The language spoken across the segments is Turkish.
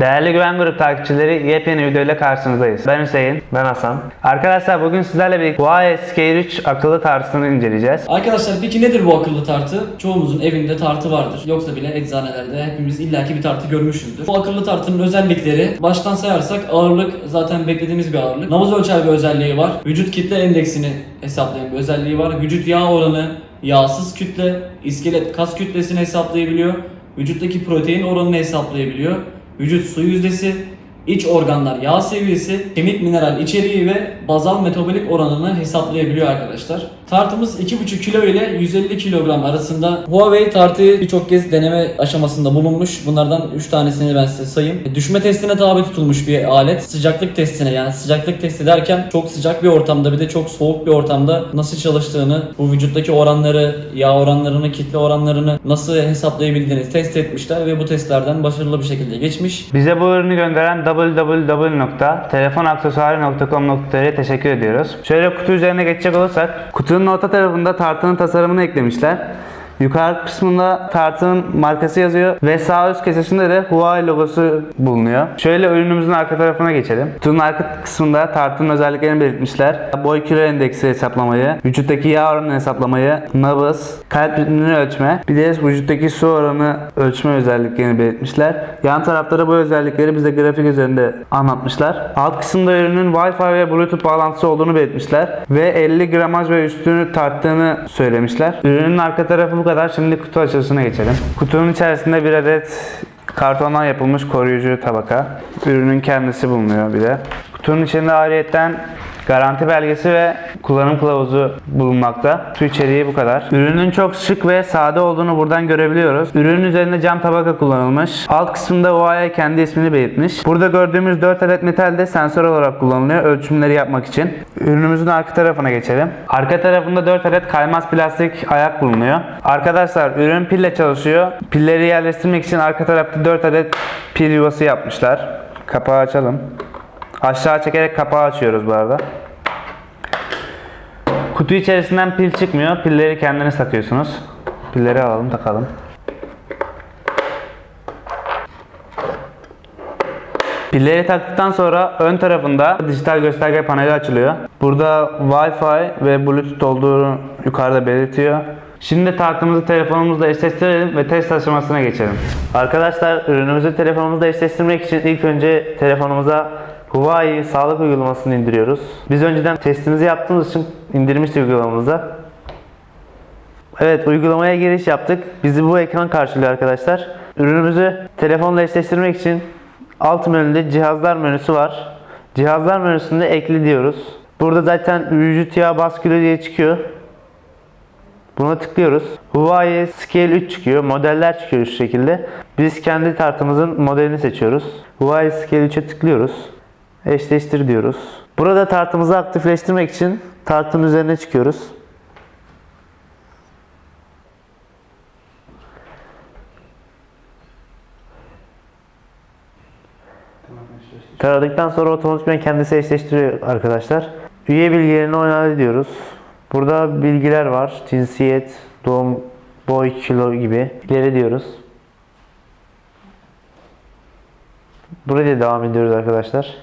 Değerli Güven Grup takipçileri yepyeni videoyla karşınızdayız. Ben Hüseyin. Ben Hasan. Arkadaşlar bugün sizlerle birlikte Huawei Scale 3 akıllı tartısını inceleyeceğiz. Arkadaşlar peki nedir bu akıllı tartı? Çoğumuzun evinde tartı vardır. Yoksa bile eczanelerde hepimiz illaki bir tartı görmüşüzdür. Bu akıllı tartının özellikleri baştan sayarsak ağırlık zaten beklediğimiz bir ağırlık. Nabız ölçer bir özelliği var. Vücut kitle endeksini hesaplayan bir özelliği var. Vücut yağ oranı, yağsız kütle, iskelet kas kütlesini hesaplayabiliyor. Vücuttaki protein oranını hesaplayabiliyor. Vücut su yüzdesi, İç organlar yağ seviyesi, kemik mineral içeriği ve bazal metabolik oranını hesaplayabiliyor arkadaşlar. Tartımız 2,5 kilo ile 150 kilogram arasında. Huawei tartıyı birçok kez deneme aşamasında bulunmuş. Bunlardan 3 tanesini ben size sayayım. Düşme testine tabi tutulmuş bir alet. Sıcaklık testine yani sıcaklık testi derken çok sıcak bir ortamda bir de çok soğuk bir ortamda nasıl çalıştığını, bu vücuttaki oranları, yağ oranlarını, kitle oranlarını nasıl hesaplayabildiğini test etmişler ve bu testlerden başarılı bir şekilde geçmiş. Bize bu ürünü gönderen www.telefonaksesuarı.com.tr'ye teşekkür ediyoruz. Şöyle kutu üzerine geçecek olursak, kutunun orta tarafında tartının tasarımını eklemişler. Yukarı kısmında tartının markası yazıyor ve sağ üst köşesinde de Huawei logosu bulunuyor. Şöyle ürünümüzün arka tarafına geçelim. Kutunun arka kısmında tartının özelliklerini belirtmişler. Boy kilo endeksi hesaplamayı, vücuttaki yağ oranını hesaplamayı, nabız, kalp ritmini ölçme, bir de vücuttaki su oranı ölçme özelliklerini belirtmişler. Yan tarafta bu özellikleri bize grafik üzerinde anlatmışlar. Alt kısımda ürünün Wi-Fi ve Bluetooth bağlantısı olduğunu belirtmişler ve 50 gramaj ve üstünü tarttığını söylemişler. Ürünün arka tarafı kadar. Şimdi kutu açılışına geçelim. Kutunun içerisinde bir adet kartondan yapılmış koruyucu tabaka. Ürünün kendisi bulunuyor bir de. Kutunun içinde ayrıyetten Garanti belgesi ve kullanım kılavuzu bulunmakta. Su içeriği bu kadar. Ürünün çok şık ve sade olduğunu buradan görebiliyoruz. Ürünün üzerinde cam tabaka kullanılmış. Alt kısımda Huawei kendi ismini belirtmiş. Burada gördüğümüz 4 adet metal de sensör olarak kullanılıyor ölçümleri yapmak için. Ürünümüzün arka tarafına geçelim. Arka tarafında 4 adet kaymaz plastik ayak bulunuyor. Arkadaşlar ürün pille çalışıyor. Pilleri yerleştirmek için arka tarafta 4 adet pil yuvası yapmışlar. Kapağı açalım. Aşağı çekerek kapağı açıyoruz bu arada. Kutu içerisinden pil çıkmıyor. Pilleri kendiniz takıyorsunuz. Pilleri alalım takalım. Pilleri taktıktan sonra ön tarafında dijital gösterge paneli açılıyor. Burada Wi-Fi ve Bluetooth olduğunu yukarıda belirtiyor. Şimdi tartımızı telefonumuzla eşleştirelim ve test aşamasına geçelim. Arkadaşlar ürünümüzü telefonumuzla eşleştirmek için ilk önce telefonumuza Huawei sağlık uygulamasını indiriyoruz. Biz önceden testimizi yaptığımız için indirmiştik uygulamamızda. Evet uygulamaya giriş yaptık. Bizi bu ekran karşılıyor arkadaşlar. Ürünümüzü telefonla eşleştirmek için alt menüde cihazlar menüsü var. Cihazlar menüsünde ekli diyoruz. Burada zaten vücut yağ baskülü diye çıkıyor. Buna tıklıyoruz. Huawei Scale 3 çıkıyor. Modeller çıkıyor şu şekilde. Biz kendi tartımızın modelini seçiyoruz. Huawei Scale 3'e tıklıyoruz. Eşleştir diyoruz. Burada tartımızı aktifleştirmek için tartın üzerine çıkıyoruz. Taradıktan sonra otomatikman kendisi eşleştiriyor arkadaşlar. Üye bilgilerini onayla diyoruz. Burada bilgiler var. Cinsiyet, doğum, boy, kilo gibi. İleri diyoruz. Buraya devam ediyoruz arkadaşlar.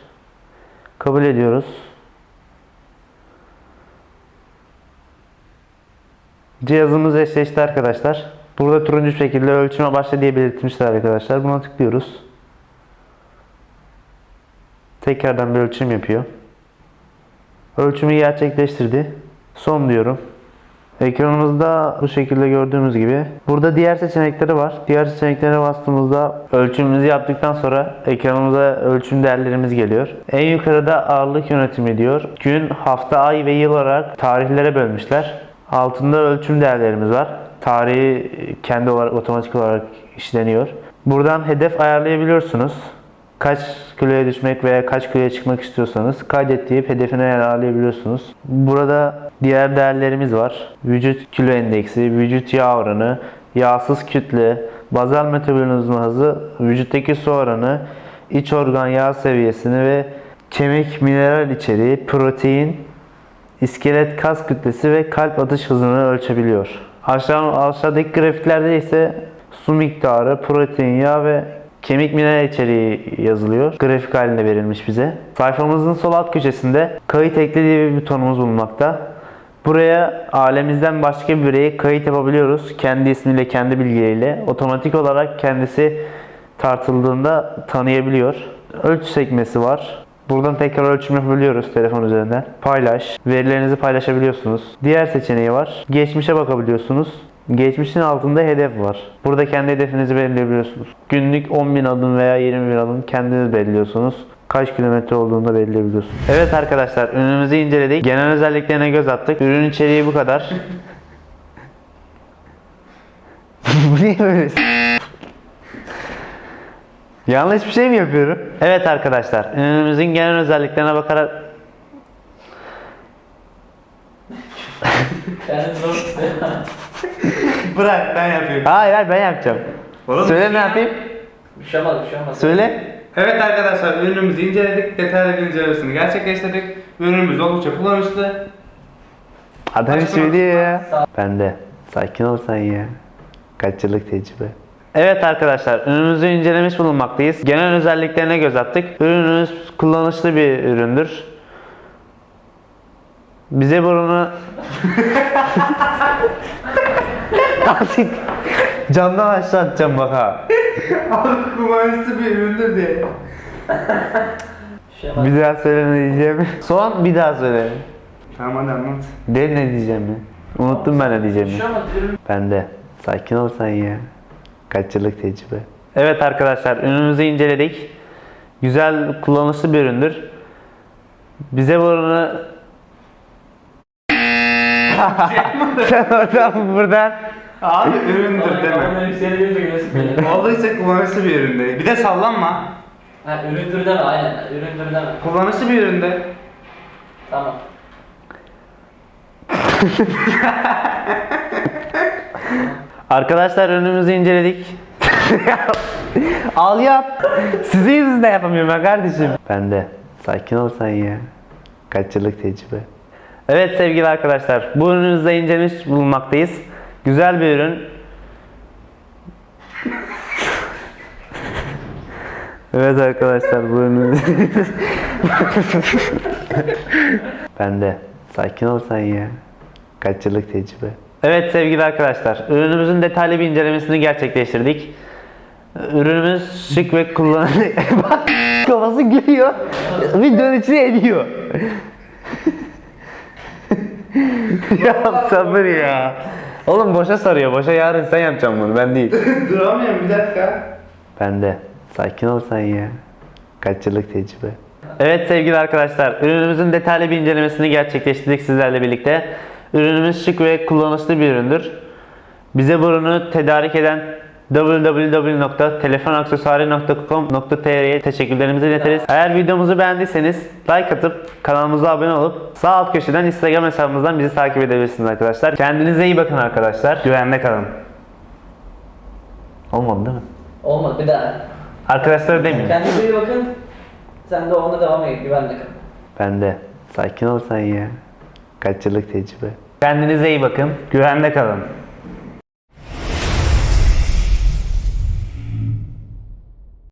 Kabul ediyoruz. Cihazımız eşleşti arkadaşlar. Burada turuncu şekilde ölçüme başla diye belirtmişler arkadaşlar. Buna tıklıyoruz. Tekrardan bir ölçüm yapıyor. Ölçümü gerçekleştirdi. Son diyorum. Ekranımızda bu şekilde gördüğümüz gibi. Burada diğer seçenekleri var. Diğer seçeneklere bastığımızda ölçümümüzü yaptıktan sonra ekranımıza ölçüm değerlerimiz geliyor. En yukarıda ağırlık yönetimi diyor. Gün, hafta, ay ve yıl olarak tarihlere bölmüşler. Altında ölçüm değerlerimiz var. Tarihi kendi olarak otomatik olarak işleniyor. Buradan hedef ayarlayabiliyorsunuz kaç kiloya düşmek veya kaç kiloya çıkmak istiyorsanız kaydet deyip hedefine ayarlayabiliyorsunuz. Burada diğer değerlerimiz var. Vücut kilo endeksi, vücut yağ oranı, yağsız kütle, bazal metabolizma hızı, vücuttaki su oranı, iç organ yağ seviyesini ve kemik mineral içeriği, protein, iskelet kas kütlesi ve kalp atış hızını ölçebiliyor. Aşağı, aşağıdaki grafiklerde ise su miktarı, protein, yağ ve Kemik mineral içeriği yazılıyor. Grafik halinde verilmiş bize. Sayfamızın sol alt köşesinde kayıt ekle diye bir butonumuz bulunmakta. Buraya ailemizden başka bir bireye kayıt yapabiliyoruz. Kendi ismiyle, kendi bilgileriyle. Otomatik olarak kendisi tartıldığında tanıyabiliyor. Ölçü sekmesi var. Buradan tekrar ölçüm yapabiliyoruz telefon üzerinden. Paylaş. Verilerinizi paylaşabiliyorsunuz. Diğer seçeneği var. Geçmişe bakabiliyorsunuz. Geçmişin altında hedef var. Burada kendi hedefinizi belirleyebiliyorsunuz. Günlük 10.000 adım veya 20.000 adım kendiniz belirliyorsunuz. Kaç kilometre olduğunu da belirleyebiliyorsunuz. Evet arkadaşlar ürünümüzü inceledik. Genel özelliklerine göz attık. Ürün içeriği bu kadar. bu niye böyle? Yanlış bir şey mi yapıyorum? Evet arkadaşlar, ürünümüzün genel özelliklerine bakarak Yani zor. Bırak ben yapıyorum. Hayır hayır ben yapacağım. Oğlum, Söyle ne yapayım? bir şey olmaz bir şey olmaz. Söyle. Evet arkadaşlar ürünümüzü inceledik. Detaylı bir incelemesini gerçekleştirdik. Ürünümüz oldukça kullanışlı. Adam Başka söylüyor ya. Ben de. Sakin ol sen ya. Kaç yıllık tecrübe. Evet arkadaşlar ürünümüzü incelemiş bulunmaktayız. Genel özelliklerine göz attık. Ürünümüz kullanışlı bir üründür. Bize bunu Artık camdan aşağı atacağım bak ha. Abi kullanışlı bir üründür diye. Bir şey olmaz. Bir daha söyle ne diyeceğimi. Son bir daha söyle. Tamam hadi anlat. De ne diyeceğimi. Unuttum ben ne diyeceğimi. şey. Ürün Ben de. Sakin ol sen ya. Kaç yıllık tecrübe. Evet arkadaşlar ürünümüzü inceledik. Güzel, kullanışlı bir üründür. Bize bu ürünü... sen oradan buradan... Abi üründür deme. Yükselince gülesim geliyor. Oldukça kullanışlı bir üründe. Bir de sallanma. Ha üründür deme aynen. Üründür deme. Kullanışlı bir üründe. Tamam. Arkadaşlar ürünümüzü inceledik. Al yap. Sizin yüzünden yapamıyorum ben kardeşim. Ben de. Sakin ol sen ya. Kaç yıllık tecrübe. Evet sevgili arkadaşlar. Bu ürünümüzü de incelemiş bulunmaktayız. Güzel bir ürün. evet arkadaşlar bu ürünümüz. ben de. Sakin ol sen ya. Kaç yıllık tecrübe. Evet sevgili arkadaşlar, ürünümüzün detaylı bir incelemesini gerçekleştirdik. Ürünümüz şık ve kullanışlı. Kafası gülüyor. Videonun içine ediyor. Ya sabır ya. Oğlum boşa sarıyor. Boşa yarın sen yapacaksın bunu. Ben değil. Duramıyorum bir dakika. Ben de. Sakin ol sen ya. Kaç yıllık tecrübe. Evet sevgili arkadaşlar, ürünümüzün detaylı bir incelemesini gerçekleştirdik sizlerle birlikte. Ürünümüz şık ve kullanışlı bir üründür. Bize bu ürünü tedarik eden www.telefonaksesuari.com.tr'ye teşekkürlerimizi iletiriz. Eğer videomuzu beğendiyseniz like atıp kanalımıza abone olup sağ alt köşeden Instagram hesabımızdan bizi takip edebilirsiniz arkadaşlar. Kendinize iyi bakın arkadaşlar. Güvende kalın. Olmadı değil mi? Olmadı bir daha. Arkadaşlar demeyin. Kendinize iyi bakın. Sen de ona devam et. Güvenle kal. Ben de. Sakin ol sen ya. Kaç yıllık tecrübe. Kendinize iyi bakın. Güvende kalın.